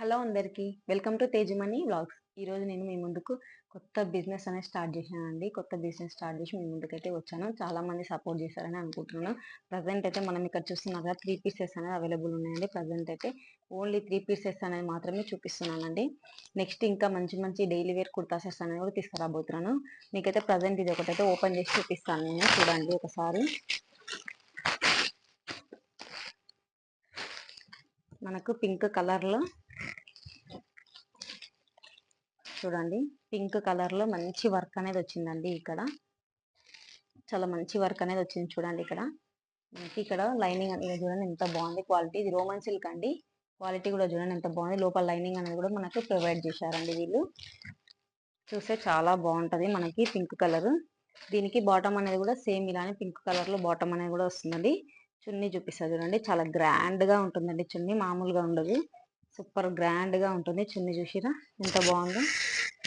Hello అందరికీ. Welcome to Tejamani vlogs. ఈరోజు నేను మీ ముందుకు కొత్త బిజినెస్ అనేది స్టార్ట్ చేశానండి. కొత్త బిజినెస్ స్టార్ట్ చేసి మీ ముందుకైతే వచ్చాను. చాలామంది సపోర్ట్ చేశారని అనుకుంటున్నాను. ప్రజెంట్ అయితే మనం ఇక్కడ చూస్తున్నారు కదా త్రీ పీసెస్ అనేది అవైలబుల్ ఉన్నాయండి. ప్రజెంట్ అయితే ఓన్లీ త్రీ పీసెస్ అనేది మాత్రమే చూపిస్తున్నానండి. నెక్స్ట్ ఇంకా మంచి మంచి డైలీ వేర్ కుర్తాసెస్ అనేది కూడా తీసుకురాబోతున్నాను. మీకైతే ప్రజెంట్ ఇది ఒకటైతే ఓపెన్ చేసి చూపిస్తాను నేను. చూడండి ఒకసారి. మనకు పింక్ కలర్లో చూడండి. పింక్ కలర్లో మంచి వర్క్ అనేది వచ్చిందండి ఇక్కడ. చాలా మంచి వర్క్ అనేది వచ్చింది చూడండి ఇక్కడ. మనకి ఇక్కడ లైనింగ్ అనేది చూడండి ఎంత బాగుంది. క్వాలిటీ ఇది రోమన్ సిల్క్ అండి. క్వాలిటీ కూడా చూడండి ఎంత బాగుంది. లోపల లైనింగ్ అనేది కూడా మనకు ప్రొవైడ్ చేశారండి వీళ్ళు. చూస్తే చాలా బాగుంటది మనకి పింక్ కలర్. దీనికి బాటమ్ అనేది కూడా సేమ్ ఇలానే పింక్ కలర్లో బాటమ్ అనేది కూడా వస్తుందండి. చున్నీ చూపిస్తుంది చూడండి. చాలా గ్రాండ్గా ఉంటుందండి. చున్నీ మామూలుగా ఉండదు. సూపర్ గ్రాండ్గా ఉంటుంది. చున్నీ చూసిరా? ఎంత బాగుందో.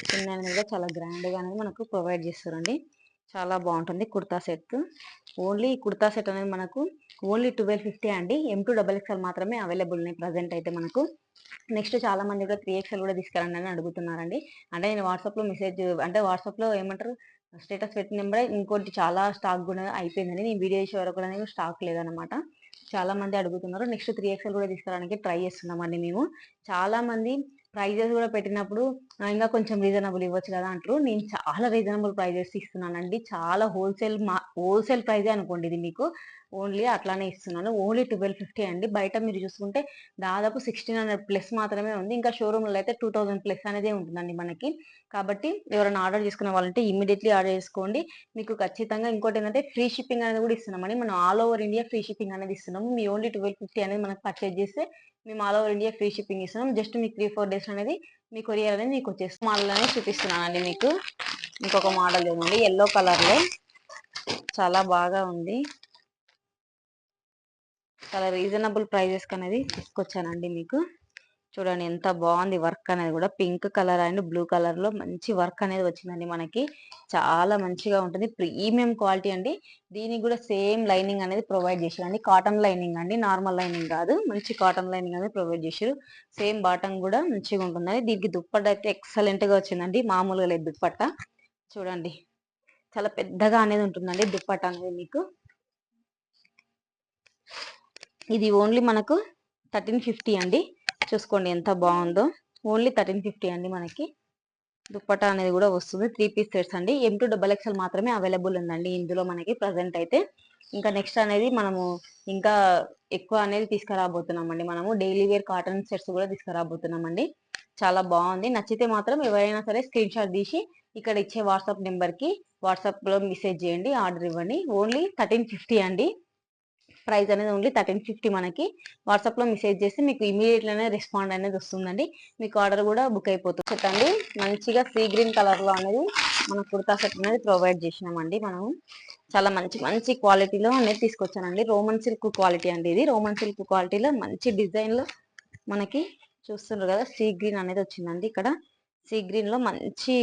చున్నీ అనేది కూడా చాలా గ్రాండ్గా అనేది మనకు ప్రొవైడ్ చేస్తారండి. చాలా బాగుంటుంది kurta set. Only kurta set అనేది మనకు ఓన్లీ ట్వెల్వ్ ఫిఫ్టీ అండి. ఎం టూ డబల్ ఎక్స్ఎల్ మాత్రమే అవైలబుల్ ఉన్నాయి ప్రజెంట్ అయితే మనకు. నెక్స్ట్ చాలా మంది కూడా త్రీ ఎక్స్ఎల్ కూడా తీసుకురండి అని అడుగుతున్నారండి. అంటే నేను వాట్సాప్లో మెసేజ్ అంటే వాట్సాప్లో ఏమంటారు? స్టేటస్ పెట్టిన నెంబర్ ఇంకోటి చాలా స్టాక్ కూడా అయిపోయిందండి. నేను వీడియో చేసే వరకు కూడా స్టాక్ లేదనమాట చాలా మంది అడుగుతున్నారు. నెక్స్ట్ త్రీ ఎక్స్ఎల్ కూడా తీసుకురావడానికి ట్రై చేస్తున్నామండి మేము. చాలా మంది ప్రైజెస్ కూడా పెట్టినప్పుడు ఇంకా కొంచెం రీజనబుల్ ఇవ్వచ్చు కదా అంటారు. నేను చాలా రీజనబుల్ ప్రైజెస్ ఇస్తున్నానండి. చాలా హోల్సేల్ మా హోల్సేల్ ప్రైజే అనుకోండి ఇది మీకు. ఓన్లీ అట్లానే ఇస్తున్నాను. ఓన్లీ ట్వెల్వ్ ఫిఫ్టీ అండి. బయట మీరు చూసుకుంటే దాదాపు సిక్స్టీన్ హండ్రెడ్ ప్లస్ మాత్రమే ఉంది. ఇంకా షోరూమ్లో అయితే టూ థౌసండ్ ప్లస్ అనేది ఉంటుందండి మనకి. కాబట్టి ఎవరైనా ఆర్డర్ చేసుకునే వాళ్ళంటే ఇమీడియట్లీ ఆర్డర్ చేసుకోండి. మీకు ఖచ్చితంగా ఇంకోటి ఏంటంటే ఫ్రీ షిప్పింగ్ అనేది కూడా ఇస్తున్నామండి. మనం all over India free shipping అనేది ఇస్తున్నాము. మీ ఓన్లీ ట్వెల్వ్ ఫిఫ్టీ అనేది మనకు పర్చేజ్ చేస్తే మేము all over India free shipping ఇస్తున్నాం జస్ట్ మీకు త్రీ ఫోర్ డేస్ అనేది మీ కొరియర్ అనేది మీకు వచ్చేస్తుంది. మోడల్ అనేది చూపిస్తున్నానండి మీకు. ఇంకొక మోడల్ ఏమండి ఎల్లో కలర్లో. చాలా బాగా ఉంది. చాలా రీజనబుల్ ప్రైజెస్ అనేది తీసుకొచ్చానండి మీకు. చూడండి ఎంత బాగుంది వర్క్ అనేది కూడా. పింక్ కలర్ అండ్ బ్లూ కలర్లో మంచి వర్క్ అనేది వచ్చిందండి మనకి. చాలా మంచిగా ఉంటుంది. ప్రీమియం క్వాలిటీ అండి. దీనికి కూడా సేమ్ లైనింగ్ అనేది ప్రొవైడ్ చేశారండి. కాటన్ లైనింగ్ అండి. నార్మల్ లైనింగ్ కాదు. మంచి కాటన్ లైనింగ్ అనేది ప్రొవైడ్ చేశారు. సేమ్ బాటమ్ కూడా మంచిగా ఉంటుందండి. దీనికి దుప్పట్ట అయితే ఎక్సలెంట్గా వచ్చిందండి. మామూలుగా లేదు దుప్పట్ట చూడండి. చాలా పెద్దగా అనేది ఉంటుందండి దుప్పట్ట అనేది మీకు. ఇది ఓన్లీ మనకు థర్టీన్ ఫిఫ్టీ అండి. చూసుకోండి ఎంత బాగుందో. ఓన్లీ థర్టీన్ ఫిఫ్టీ అండి మనకి. దుప్పటా అనేది కూడా వస్తుంది. త్రీ పీస్ సెట్స్ అండి. ఎం టూ డబల్ ఎక్స్ఎల్ మాత్రమే అవైలబుల్ ఉందండి ఇందులో మనకి ప్రజెంట్ అయితే. ఇంకా నెక్స్ట్ అనేది మనము ఇంకా ఎక్కువ అనేది తీసుకురాబోతున్నామండి. మనము డైలీ వేర్ కాటన్ సెట్స్ కూడా తీసుకురాబోతున్నామండి. చాలా బాగుంది. నచ్చితే మాత్రం ఎవరైనా సరే స్క్రీన్ షాట్ తీసి ఇక్కడ ఇచ్చే వాట్సాప్ నెంబర్కి వాట్సాప్లో వాట్సాప్ మెసేజ్ చేయండి. ఆర్డర్ ఇవ్వండి. ఓన్లీ థర్టీన్ ఫిఫ్టీ అండి. ప్రైస్ అనేది ఓన్లీ థర్టీన్ ఫిఫ్టీ మనకి. వాట్సాప్లో మెసేజ్ చేస్తే మీకు ఇమీడియట్గానే రెస్పాండ్ అనేది వస్తుందండి. మీకు ఆర్డర్ కూడా బుక్ అయిపోతుంది. చెప్పండి మంచిగా సీ గ్రీన్ కలర్లో అనేది మన కుర్తా సెట్ అనేది ప్రొవైడ్ చేసినామండి మనము. చాలా మంచి మంచి క్వాలిటీలో అనేది తీసుకొచ్చానండి. రోమన్ సిల్క్ క్వాలిటీ అండి ఇది. రోమన్ సిల్క్ క్వాలిటీలో మంచి డిజైన్లో మనకి చూస్తున్నారు కదా సీ గ్రీన్ అనేది వచ్చిందండి ఇక్కడ. సీ గ్రీన్లో మంచి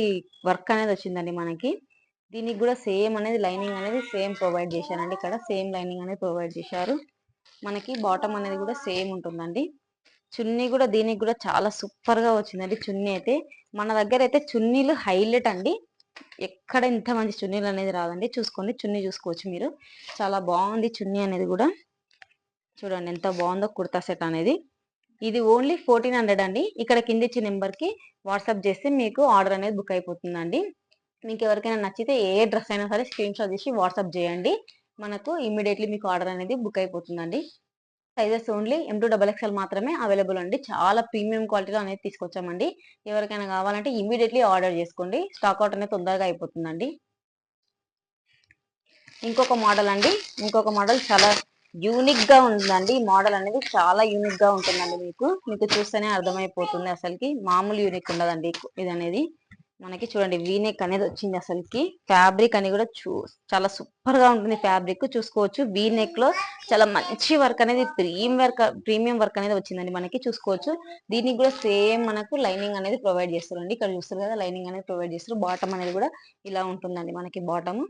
వర్క్ అనేది వచ్చిందండి మనకి. దీనికి కూడా సేమ్ అనేది లైనింగ్ అనేది సేమ్ ప్రొవైడ్ చేశారండి. ఇక్కడ సేమ్ లైనింగ్ అనేది ప్రొవైడ్ చేశారు. మనకి బాటమ్ అనేది కూడా సేమ్ ఉంటుందండి. చున్నీ కూడా దీనికి కూడా చాలా సూపర్గా వచ్చిందండి చున్నీ అయితే. మన దగ్గర అయితే చున్నీలు హైలైట్ అండి. ఎక్కడ ఇంత మంచి చున్నీలు అనేది రాదండి. చూసుకోండి చున్నీ చూసుకోవచ్చు మీరు. చాలా బాగుంది చున్నీ అనేది కూడా. చూడండి ఎంత బాగుందో కుర్తా సెట్ అనేది. ఇది ఓన్లీ ఫోర్టీన్ హండ్రెడ్ అండి. ఇక్కడ కింద ఇచ్చిన నెంబర్కి వాట్సాప్ చేస్తే మీకు ఆర్డర్ అనేది బుక్ అయిపోతుందండి. మీకు ఎవరికైనా నచ్చితే ఏ డ్రెస్ అయినా సరే స్క్రీన్ షాట్ చేసి వాట్సాప్ చేయండి. మనకు ఇమీడియట్లీ మీకు ఆర్డర్ అనేది బుక్ అయిపోతుందండి. Sizes only M to double XL మాత్రమే అవైలబుల్ అండి. చాలా ప్రీమియం క్వాలిటీలో అనేది తీసుకొచ్చామండి. ఎవరికైనా కావాలంటే ఇమీడియట్లీ ఆర్డర్ చేసుకోండి. స్టాక్ అవుట్ అనేది తొందరగా అయిపోతుందండి. ఇంకొక మోడల్ అండి. ఇంకొక మోడల్ చాలా యూనిక్గా ఉంటుందండి ఉందండి. ఈ మోడల్ అనేది చాలా యూనిక్గా ఉంటుందండి మీకు. మీకు చూస్తేనే అర్థమైపోతుంది అసలుకి. మామూలు యూనిక్ ఉండదండి. ఇది అనేది మనకి చూడండి వీనెక్ అనేది వచ్చింది అసలుకి. ఫ్యాబ్రిక్ అని కూడా చూ చాలా సూపర్గా ఉంటుంది ఫ్యాబ్రిక్. చూసుకోవచ్చు. వీనెక్లో చాలా మంచి వర్క్ అనేది ప్రీమియం వర్క్ ప్రీమియం వర్క్ అనేది వచ్చిందండి మనకి. చూసుకోవచ్చు. దీనికి కూడా సేమ్ మనకు లైనింగ్ అనేది ప్రొవైడ్ చేస్తారండి. ఇక్కడ చూస్తారు కదా లైనింగ్ అనేది ప్రొవైడ్ చేస్తారు. బాటమ్ అనేది కూడా ఇలా ఉంటుందండి మనకి బాటమ్.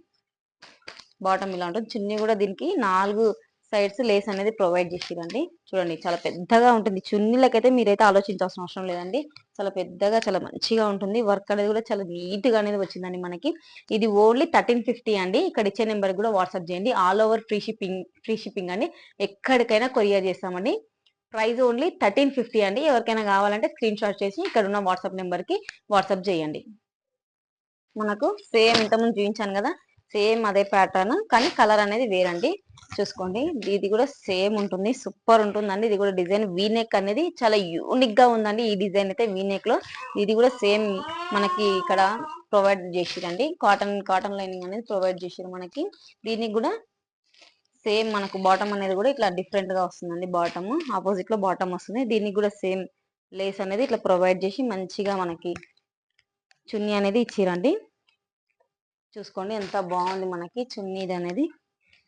బాటమ్ ఇలా ఉంటుంది. చున్నీ కూడా దీనికి నాలుగు సైడ్స్ లేస్ అనేది ప్రొవైడ్ చేసిరండి చూడండి చాలా పెద్దగా ఉంటుంది. చున్నీలకైతే మీరైతే ఆలోచించాల్సిన అవసరం లేదండి. చాలా పెద్దగా చాలా మంచిగా ఉంటుంది. వర్క్ అనేది కూడా చాలా నీట్గా అనేది వచ్చిందండి మనకి. ఇది ఓన్లీ థర్టీన్ ఫిఫ్టీ అండి. ఇక్కడ ఇచ్చే నెంబర్ కూడా వాట్సాప్ చేయండి. All over free shipping free shipping అండి. ఎక్కడికైనా కొరియర్ చేస్తామండి. ప్రైస్ ఓన్లీ థర్టీన్ ఫిఫ్టీ అండి. ఎవరికైనా కావాలంటే స్క్రీన్ షాట్ చేసి ఇక్కడ ఉన్న వాట్సాప్ నెంబర్కి వాట్సాప్ చేయండి. మనకు సేమ్ ఇంతకుముందు చూపించాను కదా. సేమ్ అదే ప్యాటర్న్ కానీ కలర్ అనేది వేరండి. చూసుకోండి. ఇది కూడా సేమ్ ఉంటుంది. సూపర్ ఉంటుందండి. ఇది కూడా డిజైన్ వీనెక్ అనేది చాలా యూనిక్గా ఉందండి. ఈ డిజైన్ అయితే వీనెక్లో ఇది కూడా సేమ్ మనకి ఇక్కడ ప్రొవైడ్ చేసిరండి. కాటన్ కాటన్ లైనింగ్ అనేది ప్రొవైడ్ చేసిరు మనకి. దీనికి కూడా సేమ్ మనకు బాటమ్ అనేది కూడా ఇట్లా డిఫరెంట్గా వస్తుందండి బాటమ్. ఆపోజిట్లో బాటమ్ వస్తుంది. దీనికి కూడా సేమ్ లేస్ అనేది ఇట్లా ప్రొవైడ్ చేసి మంచిగా మనకి చున్నీ అనేది ఇచ్చిరండి. చూసుకోండి ఎంత బాగుంది మనకి చున్నీది అనేది.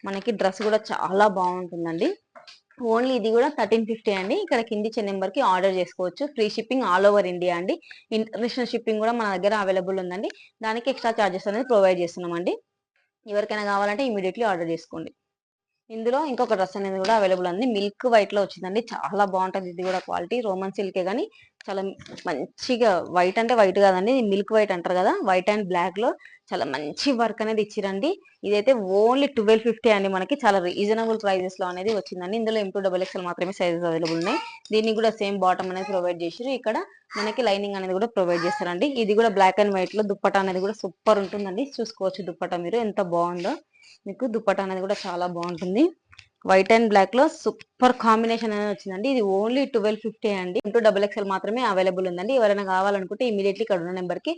మనకి డ్రెస్ కూడా చాలా బాగుంటుందండి. ఓన్లీ ఇది కూడా థర్టీన్ ఫిఫ్టీ అండి. ఇక్కడ కింది ఇచ్చే నెంబర్కి ఆర్డర్ చేసుకోవచ్చు. Free shipping all over India అండి. ఇంటర్నేషనల్ షిప్పింగ్ కూడా మన దగ్గర అవైలబుల్ ఉందండి. దానికి ఎక్స్ట్రా చార్జెస్ అనేది ప్రొవైడ్ చేస్తున్నామండి. ఎవరికైనా కావాలంటే ఇమీడియట్లీ ఆర్డర్ చేసుకోండి. ఇందులో ఇంకొక డ్రెస్ అనేది కూడా అవైలబుల్ ఉంది. మిల్క్ వైట్లో వచ్చిందండి. చాలా బాగుంటుంది. ఇది కూడా క్వాలిటీ. రోమన్ సిల్కే కానీ చాలా మంచిగా వైట్ అంటే వైట్ కాదండి మిల్క్ వైట్ అంటారు కదా వైట్ అండ్ బ్లాక్లో చాలా మంచి వర్క్ అనేది ఇచ్చిరండి. ఇదైతే ఓన్లీ ట్వెల్వ్ ఫిఫ్టీ అండి మనకి చాలా రీజనబుల్ ప్రైజెస్లో అనేది వచ్చిందండి. ఇందులో ఎంటూ డబల్ ఎక్స్ఎల్ మాత్రమే సైజెస్ అవైలబుల్ ఉన్నాయి. దీనికి కూడా సేమ్ బాటమ్ అనేది ప్రొవైడ్ చేసారు ఇక్కడ మనకి లైనింగ్ అనేది కూడా ప్రొవైడ్ చేస్తారండి. ఇది కూడా బ్లాక్ అండ్ వైట్లో దుప్పట అనేది కూడా సూపర్ ఉంటుందండి. చూసుకోవచ్చు దుప్పట మీరు ఎంత బాగుందో. మీకు దుప్పట అనేది కూడా చాలా బాగుంటుంది. వైట్ అండ్ బ్లాక్లో సూపర్ కాంబినేషన్ అనేది వచ్చిందండి. ఇది ఓన్లీ ట్వెల్వ్ ఫిఫ్టీ అండి. టూ డబల్ ఎక్స్ఎల్ మాత్రమే అవైలబుల్ ఉందండి. ఎవరైనా కావాలనుకుంటే ఇమీడియట్లీ ఇక్కడ ఉన్న నెంబర్కి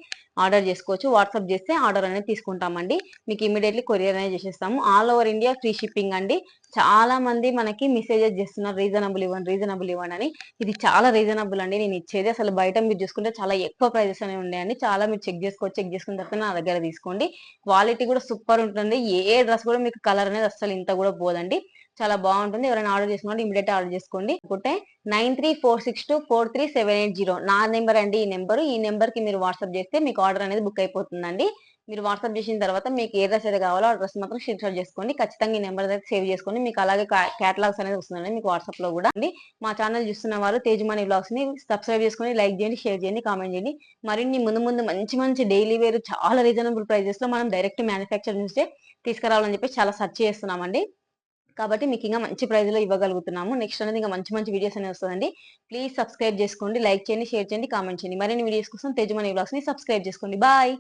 ఆర్డర్ చేసుకోవచ్చు. వాట్సాప్ చేస్తే ఆర్డర్ అనేది తీసుకుంటామండి. మీకు ఇమీడియట్లీ కొరియర్ అనేది చేసేస్తాము. All over India free shipping అండి. చాలా మంది మనకి మెసేజెస్ చేస్తున్నారు రీజనబుల్ ఇవ్వండి రీజనబుల్ ఇవ్వండి అని. ఇది చాలా రీజనబుల్ అండి. నేను ఇచ్చేది అసలు బయట మీరు చూసుకుంటే చాలా ఎక్కువ ప్రైజెస్ అనేవి ఉన్నాయండి చాలా మీరు చెక్ చేసుకోవచ్చు చెక్ చేసుకున్న తర్వాత నా దగ్గర తీసుకోండి. క్వాలిటీ కూడా సూపర్ ఉంటుంది. ఏ డ్రెస్ కూడా మీకు కలర్ అనేది అసలు ఇంత కూడా పోదండి. చాలా బాగుంటుంది. ఎవరైనా ఆర్డర్ చేసుకుంటే ఇమీడియట్ ఆర్డర్ చేసుకోండి. ఒకటే nine three four six two four three seven eight zero నా నెంబర్ అండి ఈ నెంబర్. ఈ నెంబర్కి మీరు వాట్సాప్ చేస్తే మీకు ఆర్డర్ అనేది బుక్ అయిపోతుందండి. మీరు వాట్సాప్ చేసిన తర్వాత మీకు ఏ డ్రెస్ అయితే కావాలో ఆ డ్రెస్ మాత్రం స్క్రీన్ షాట్ చేసుకోండి. ఖచ్చితంగా ఈ నెంబర్ అయితే సేవ్ చేసుకోండి. మీకు అలాగే క్యాటలాగ్స్ అనేది వస్తుందండి మీకు వాట్సాప్లో కూడా. అండి మా ఛానల్ చూస్తున్న వాళ్ళు తేజమణి బ్లాగ్స్ని సబ్స్క్రైబ్ చేసుకొని లైక్ చేయండి షేర్ చేయండి కామెంట్ చేయండి. మరిన్ని ముందు ముందు మంచి మంచి డైలీ వేర్ చాలా రీజనబుల్ ప్రైజెస్లో మనం డైరెక్ట్ మ్యానుఫ్యాక్చర్ నుంచే తీసుకురావాలని చెప్పి చాలా సెర్చ్ చేస్తున్నామండి. కాబట్టి మీకు ఇంకా మంచి ప్రైజ్లో ఇవ్వగలుగుతున్నాము. నెక్స్ట్ అనేది ఇంకా మంచి మంచి వీడియోస్ అనేవి వస్తుందండి. ప్లీజ్ సబ్స్క్రైబ్ చేసుకోండి లైక్ చేయండి షేర్ చేయండి కామెంట్ చేయండి. మరిన్ని వీడియోస్ కోసం తేజమని బ్లాగ్స్ని సబ్స్క్రైబ్ చేసుకోండి. బాయ్